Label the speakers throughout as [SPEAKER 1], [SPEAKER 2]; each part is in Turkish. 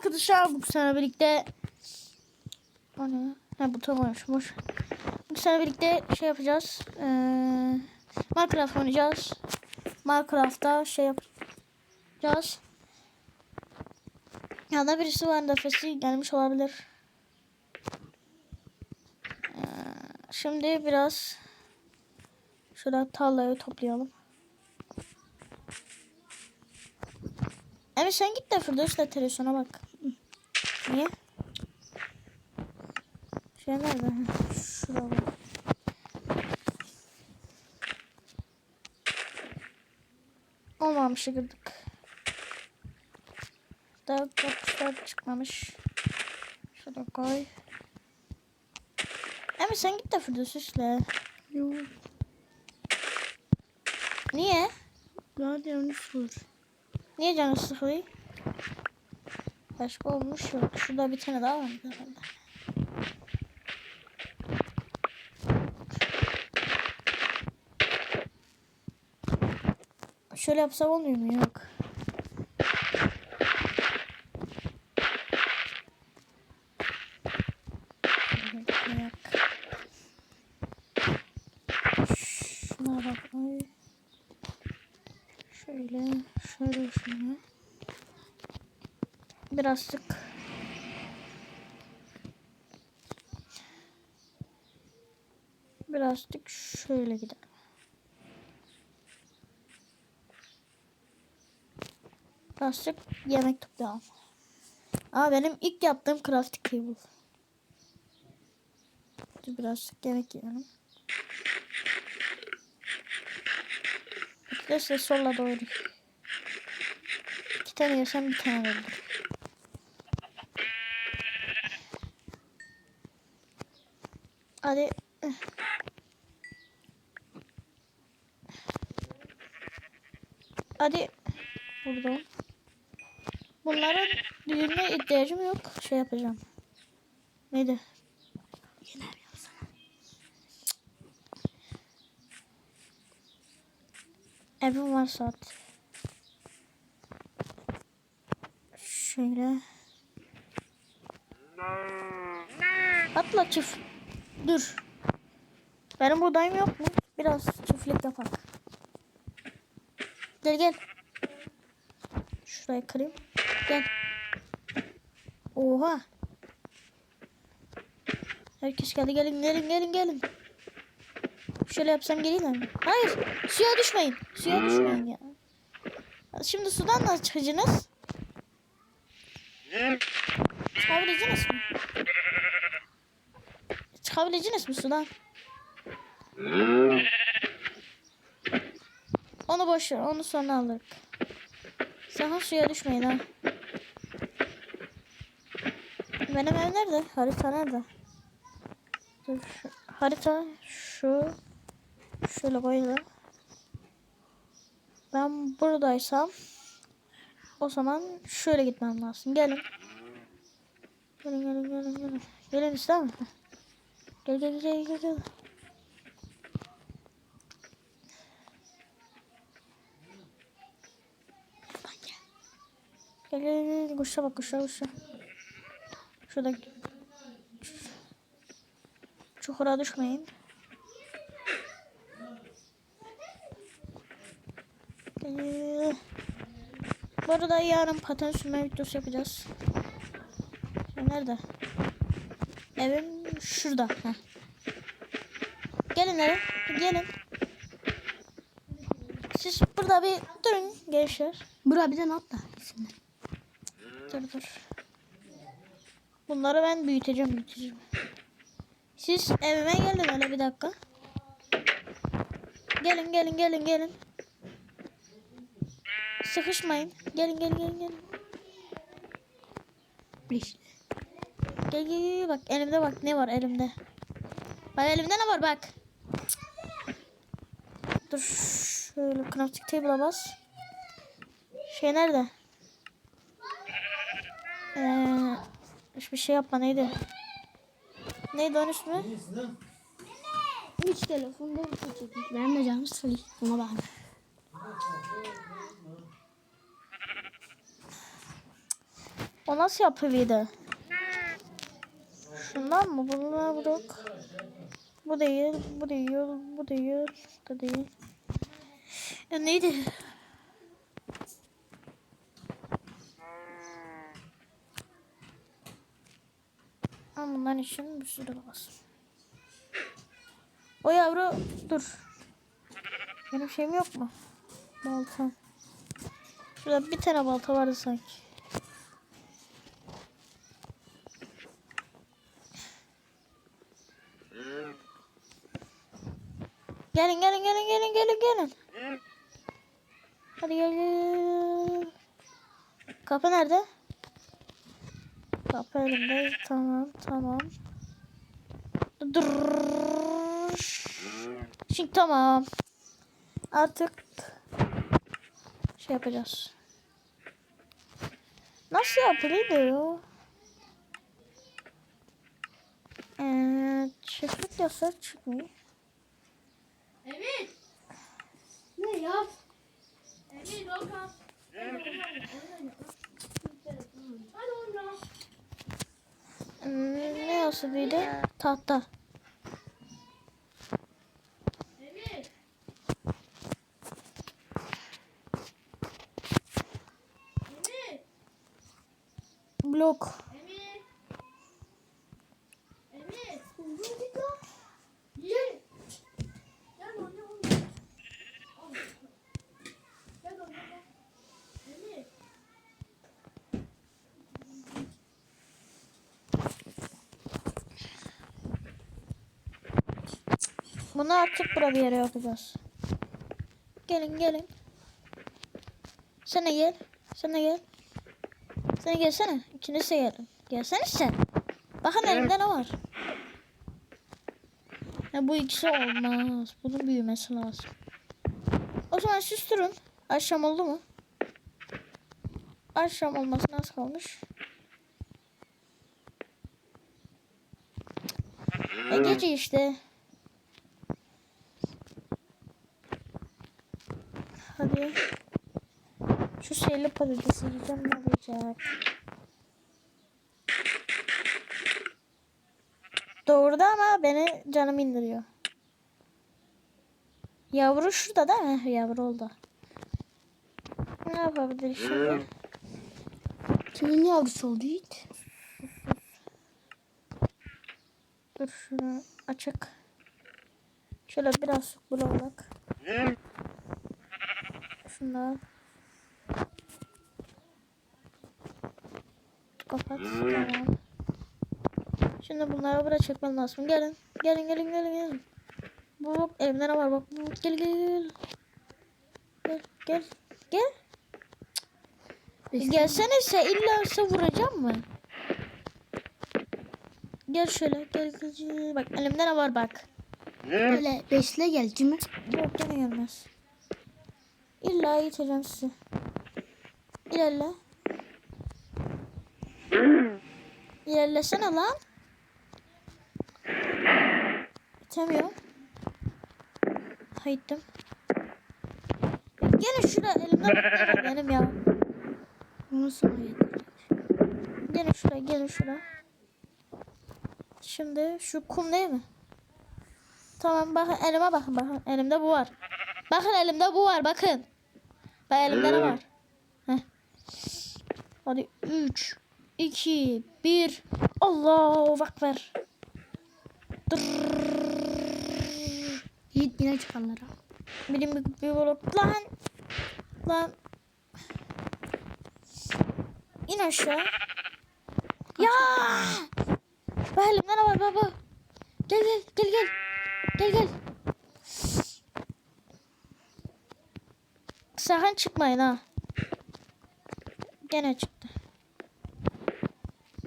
[SPEAKER 1] arkadaşlar bu sene birlikte o ne? Ha bu tamammış boş. Bu sene birlikte şey yapacağız. Ee, Minecraft oynayacağız. Minecraft'ta şey yapacağız. Yanında birisi var nefesi gelmiş olabilir. Ee, şimdi biraz şurada tarlayı toplayalım. Evet sen git de Firdevs'le televizyona bak. Niye? Şey nerede? Şurada bak. Olmamışı girdik. Daha kapışlar çıkmamış. Şurada koy. Evet sen git de Firdevs'le.
[SPEAKER 2] Yok.
[SPEAKER 1] Niye?
[SPEAKER 2] Daha var.
[SPEAKER 1] Niye canı sıkılıyor? Başka olmuş yok. Şurada bir tane daha var herhalde. Şöyle yapsam olmuyor mu? Yok. Şöyle. Şuna bak. Şöyle, şöyle şunu. Birazcık. Birazcık şöyle gidelim. Birazcık yemek toplayalım. Aa benim ilk yaptığım crafting table. Dur birazcık yemek yiyelim. Neyse sola doğru. İki tane yesem bir tane veririm. Hadi. Hadi. Burada. Bunların düğüne ihtiyacım yok. Şey yapacağım. Neydi?
[SPEAKER 2] Yener yapsana.
[SPEAKER 1] Evim var saat. Şöyle. Atla çift. Dur. Benim buğdayım yok mu? Biraz çiftlik yapak. Gel gel. Şurayı kırayım. Gel. Oha. Herkes geldi gelin gelin gelin gelin. Şöyle yapsam gelirler mi? Hayır. Suya düşmeyin. Suya düşmeyin ya. Şimdi sudan nasıl çıkacaksınız? Çıkabileceksiniz mi? Çıkabileceksiniz mi sudan? Onu boş ver. Onu sonra alırız. Sakın suya düşmeyin ha. Benim ev nerede? Harita nerede? Dur, şu, harita şu. Şöyle koyalım. Ben buradaysam o zaman şöyle gitmem lazım. Gelin. Gelin gelin gelin gelin. Gelin ister mi? Gel gel gel gel gel. Gel gel gel. Kuşa bak kuşa kuşa. Şurada çukura düşmeyin. Ee, bu arada yarın paten sürme videosu yapacağız. Nerede? Evim şurada. Heh. Gelin eve. Gelin. Siz burada bir durun gençler.
[SPEAKER 2] Bura bir de isimler.
[SPEAKER 1] Dur dur. Bunları ben büyüteceğim büyüteceğim. Siz evime gelin hele bir dakika. Gelin gelin gelin gelin. Sıkışmayın. Gelin gelin gelin gelin.
[SPEAKER 2] Beş.
[SPEAKER 1] Gel gel gel bak elimde bak ne var elimde. Bak elimde ne var bak. Dur şöyle crafting table'a bas. Şey nerede? Ee, hiçbir şey yapma neydi? Neydi onun ismi?
[SPEAKER 2] Hiç telefonda bir şey çekmiş. Benim de canım sıkılıyor. Buna bak.
[SPEAKER 1] O nasıl yapıydı? Şundan mı? Bunlar bırak. Bu değil, bu değil, bu değil, bu değil. Ya neydi? Bunların için bir sürü lazım. O yavru dur. Benim şeyim yok mu? Baltam. Şurada bir tane balta vardı sanki. Gelin gelin gelin gelin gelin gelin. Hadi gel. Kapı nerede? Kapı elimde. Tamam tamam. Şimdi tamam. Artık şey yapacağız. Nasıl yapılıyordu o? Ee, çiftlik yasak çıkmıyor.
[SPEAKER 3] Emir.
[SPEAKER 2] Ne yap?
[SPEAKER 3] Emir Volkan. Hadi
[SPEAKER 1] ne yazılıydı? Tahta.
[SPEAKER 3] Emir. Emir.
[SPEAKER 1] Blok.
[SPEAKER 3] Emir. Emir. Gel. Gel oyna oyna. Al. Gel oyna gel. Emir.
[SPEAKER 1] Bunu artık buraya bir yere yapacağız. Gelin gelin. Sen de gel. Sen de gel. Sen de gelsene. İkiniz de gelin. Gelsene sen. Bakın elimde ne var. Ya bu ikisi olmaz. Bunun büyümesi lazım. O zaman susturun. Akşam oldu mu? Akşam olmasına az kalmış. E gece işte. Hadi. Şu şeyli patatesi yiyeceğim ne olacak? Doğurdu ama beni canım indiriyor. Yavru şurada değil mi? Yavru oldu. Ne yapabilir şimdi?
[SPEAKER 2] Kimin yavrusu oldu hiç?
[SPEAKER 1] Dur şunu açık. Şöyle biraz su bularak. Şunlar. Kapat. Tamam. Şimdi bunları buraya çekmem lazım. Gelin. Gelin gelin gelin gelin. Bu bak elimde ne var bak. Bu, gel gel gel. Gel gel. Gel. Gelsene sen illa sen vuracağım mı? Gel şöyle gel, gel. Bak elimde ne var bak.
[SPEAKER 2] Böyle beşle gel Cimri.
[SPEAKER 1] Yok gene gelmez. İlla yiteceğim sizi. İlerle. İlerlesene lan. İtemiyorum. Hayittim. Gene şuraya elimde bak ne var benim ya.
[SPEAKER 2] Onu sana yeter.
[SPEAKER 1] Gelin şuraya gelin şuraya. Şimdi şu kum değil mi? Tamam bakın elime bakın bakın elimde bu var. Bakın elimde bu var bakın. Bak elimde ne var? Heh. Hadi 3 2 1 Allahu Ekber.
[SPEAKER 2] Yiğit yine çıkanlara.
[SPEAKER 1] Benim bir, bir blok lan. Lan. İn aşağı. Ya. Bak elimde ne var baba. Gel gel gel gel. Gel gel. Sakın çıkmayın ha. Gene çıktı.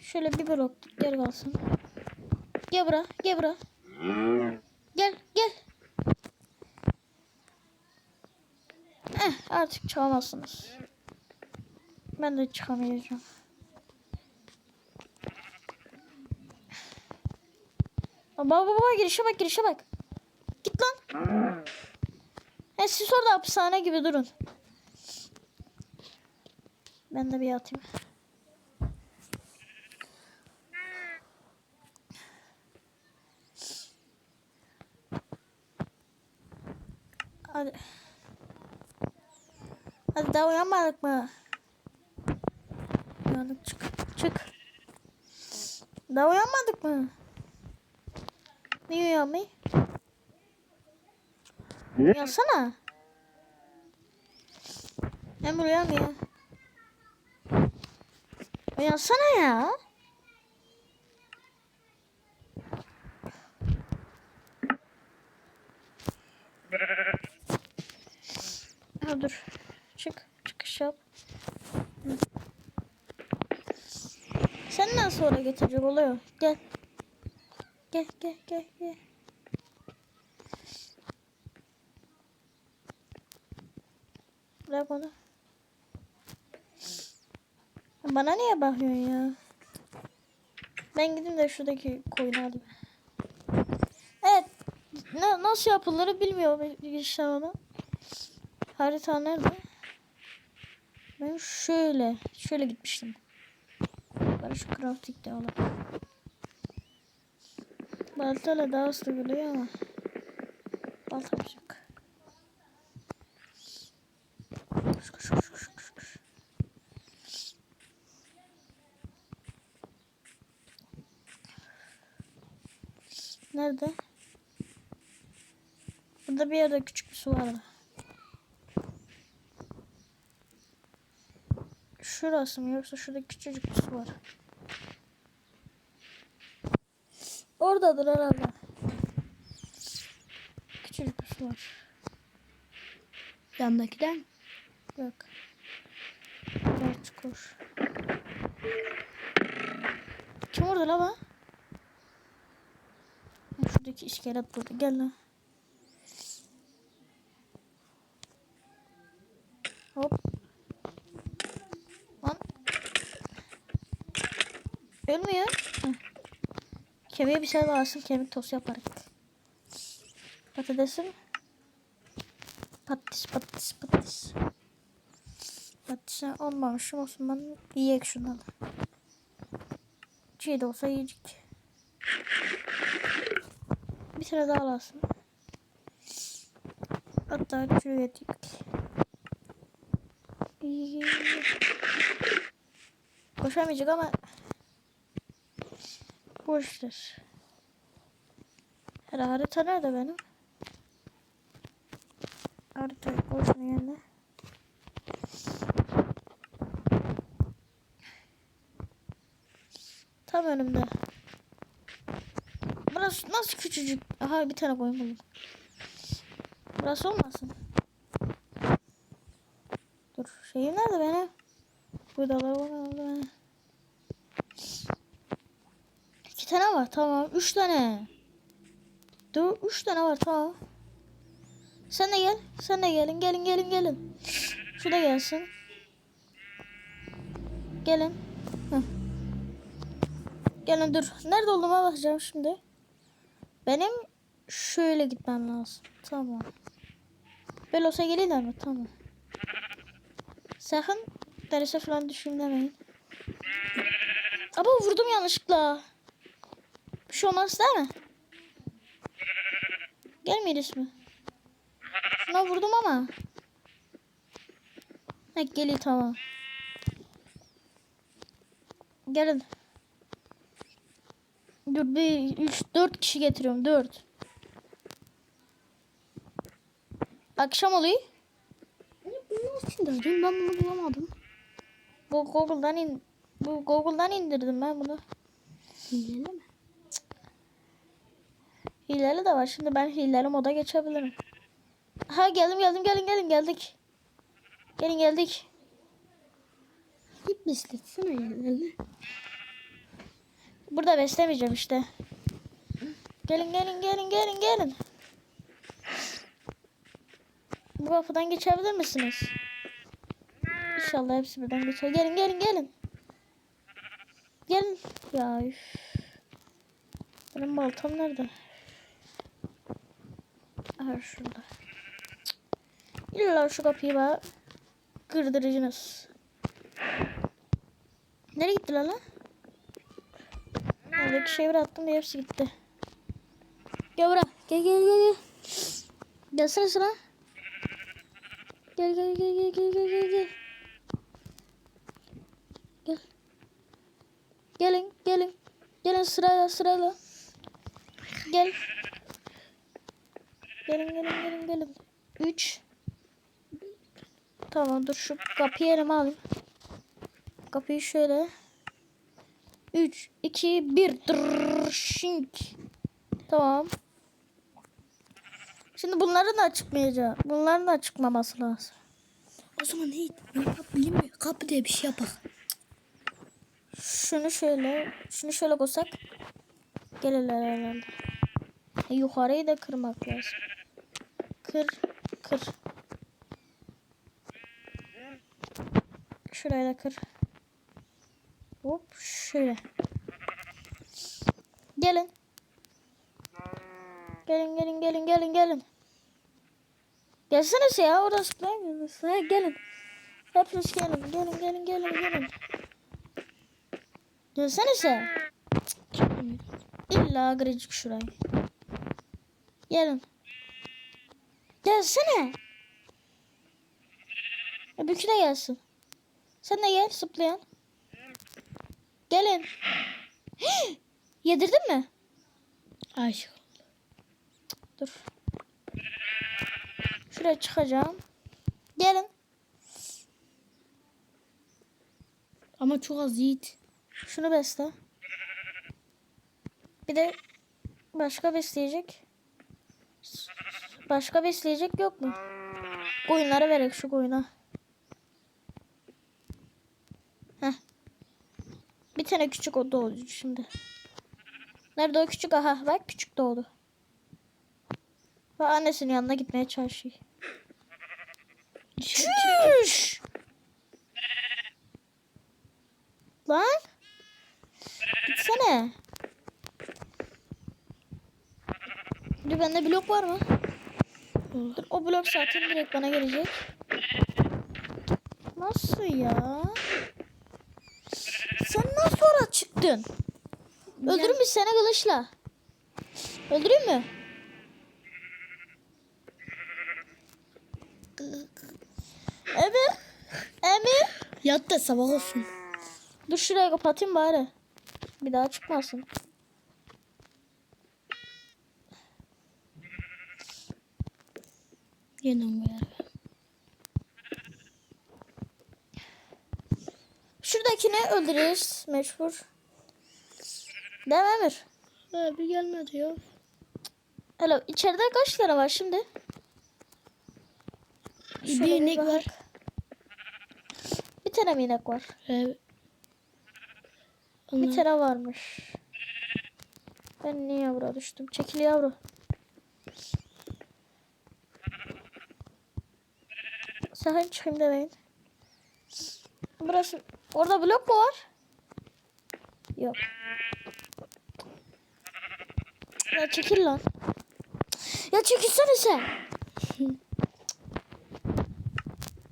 [SPEAKER 1] Şöyle bir blok geri kalsın. Gel bura, gel bura. Gel, gel. Eh, artık çıkamazsınız. Ben de çıkamayacağım. Baba baba girişe bak girişe bak. Git lan. Ya siz orada hapishane gibi durun. Ben de bir atayım. Hadi. Hadi daha uyanmadık mı? Uyandık çık. Çık. Daha uyanmadık mı? Niye uyanmayı? Uyansana. Emre uyan ya. Uyansana ya. Ha dur. Çık. Çıkış yap. Sen nasıl oraya getirecek oluyor? Gel. Gel gel gel gel. Bırak onu. Bana niye bakıyorsun ya? Ben gideyim de şuradaki koyunu alayım. Evet. Ne, nasıl yapılır bilmiyorum işte onu. Harita nerede? Ben şöyle, şöyle gitmiştim. Ben şu crafting'de alalım. Baltayla daha hızlı geliyor ama. Baltamız yok. Nerede? Burada bir yerde küçük bir su vardı. Şurası mı yoksa şurada küçücük bir su var. Oradadır herhalde. Küçücük bir su var.
[SPEAKER 2] Yandakiden.
[SPEAKER 1] Yok. Biraz çukur. Kim orada la? Ha, Şuradaki iskelet burada. Gel lan. Hop. Lan. Ölmüyor. Heh. Kemiğe bir şey lazım. Kemik tostu yaparız. Patatesim. Patates, patates, patates. Patates olmamış olsun ben yiyek şundan. Çiğ de olsa yiyecek. Bir tane daha lazım. Hatta çiğ yedik. Koşamayacak ama boştur. Her harita nerede benim? Harita boşun yerine. Tam önümde. Burası nasıl küçücük? Aha bir tane koyun buldum. Burası olmasın. Dur şeyim nerede benim? Burada var orada. İki tane var tamam. Üç tane. Dur üç tane var tamam. Sen de gel. Sen de gelin. Gelin gelin gelin. Şu da gelsin. Gelin. Gelin dur. Nerede olduğuma bakacağım şimdi. Benim şöyle gitmem lazım. Tamam. Böyle olsa gelirler mi? Tamam. Sakın derese falan düşeyim demeyin. Ama vurdum yanlışlıkla. Bir şey olmaz değil mi? Gelmiyor ismi. Şuna vurdum ama. Ha geliyor tamam. Gelin. Dur bir üç dört kişi getiriyorum dört. Akşam oluyor.
[SPEAKER 2] İçinde arıyorum. Ben bunu bulamadım.
[SPEAKER 1] Bu Google'dan in bu Google'dan indirdim ben bunu.
[SPEAKER 2] Hileli mi?
[SPEAKER 1] Hileli de var. Şimdi ben hileli moda geçebilirim. Ha geldim geldim gelin gelin geldik. Gelin geldik.
[SPEAKER 2] Git besletsene hileli.
[SPEAKER 1] Burada beslemeyeceğim işte. Gelin gelin gelin gelin gelin. Bu kapıdan geçebilir misiniz? İnşallah hepsi birden geçer. Gelin gelin gelin. Gelin. Ya üf. Benim baltam nerede? Aha şurada. İlla şu kapıyı bana kırdırıcınız. Nereye gittiler lan? Oradaki şeyleri attım da hepsi gitti. Gel. Gel gel gel gel. Gelsene sıra. Gel gel gel gel gel gel gel gel. Gel. Gelin gelin. Gelin sırayla sırayla. Gel. Gelin gelin gelin gelin. 3 Tamam dur şu kapıyı elime alayım. Kapıyı şöyle. 3 2 1 Drrrr, şink. Tamam. Şimdi bunların da çıkmayacak. Bunların da çıkmaması lazım.
[SPEAKER 2] O zaman ne? Ne yapabilir mi? Kapı diye bir şey yapak.
[SPEAKER 1] Şunu şöyle, şunu şöyle koysak gelirler herhalde. E, yukarıyı da kırmak lazım. Kır, kır. Şurayı da kır. Şöyle. Gelin. Gelin, gelin, gelin, gelin, gelin. Gelsenize ya, ben gelin. Ha, gelin. Hepiniz gelin, gelin, gelin, gelin, gelin. Gelsenize. İlla girecek şuraya. Gelin. Gelsene. Öbürkü de gelsin. Sen de gel zıplayan. Gelin. Yedirdin mi?
[SPEAKER 2] Aşık.
[SPEAKER 1] Dur. Şuraya çıkacağım. Gelin.
[SPEAKER 2] Ama çok az yiğit.
[SPEAKER 1] Şunu besle. Bir de başka besleyecek. Başka besleyecek yok mu? Koyunlara verek şu koyuna. Heh. Bir tane küçük o doğdu şimdi. Nerede o küçük? Aha bak küçük doğdu. Ve annesinin yanına gitmeye çalışıyor. Çüş! Lan. Gitsene. Dur bende blok var mı? Dur, o blok zaten direkt bana gelecek. Nasıl ya? Çıktın? Öldürür mü seni kılıçla? Öldüreyim mi? Emir. Emir.
[SPEAKER 2] Yat da sabah olsun.
[SPEAKER 1] Dur şurayı kapatayım bari. Bir daha çıkmasın.
[SPEAKER 2] Yine ver.
[SPEAKER 1] Şuradakini öldürürüz mecbur. Değil mi Emir?
[SPEAKER 2] Ha, bir gelmedi ya.
[SPEAKER 1] Hello, içeride kaç tane var şimdi? Şöyle
[SPEAKER 2] bir inek var.
[SPEAKER 1] Bir tane mi inek var?
[SPEAKER 2] Evet.
[SPEAKER 1] Bir tane varmış. Ben niye yavru düştüm? Çekil yavru. Sakın çıkayım demeyin. Burası... Orada blok mu var? Yok. Ya çekil lan. Ya çekilsene sen.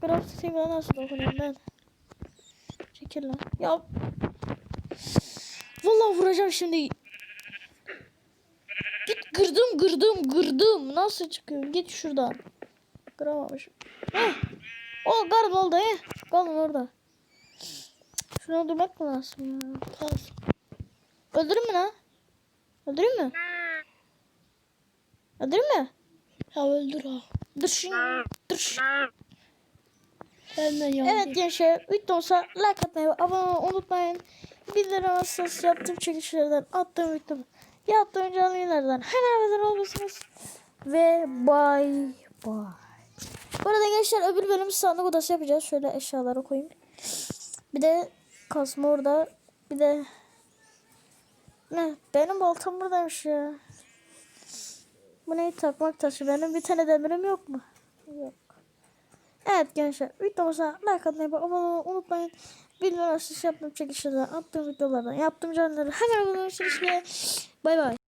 [SPEAKER 1] Craft TV'ye nasıl dokunayım ben? Çekil lan. Ya Vallahi vuracağım şimdi. Git kırdım kırdım kırdım. Nasıl çıkıyor? Git şuradan. Kıramamışım. Heh. O garın oldu he. Kalın orada. Şunu öldürmek mi lazım ya? Kalsın. Öldürün mü lan? Öldürün mü? Öldürün mü?
[SPEAKER 2] Ya öldür ha.
[SPEAKER 1] Dur şimdi. Dur şimdi.
[SPEAKER 2] Benden.
[SPEAKER 1] Evet gençler videom olsa like atmayı abone olmayı unutmayın. Bildirim asas yaptığım çekişlerden attığım video yaptığım canlı yayınlardan hemen haberdar olursunuz. Ve bye bye. Bu arada gençler öbür bölüm sandık odası yapacağız. Şöyle eşyaları koyayım. Bir de kasma orada. Bir de ne? Benim baltam buradaymış ya. Bu neyi takmak taşı? Benim bir tane demirim yok mu? Yok. Evet gençler videomuza like atmayı abone olmayı unutmayın. Bildirim açışı yaptığım çekişlerden attığım videolardan yaptığım canlıları hemen bulabilirsiniz ve bay bay.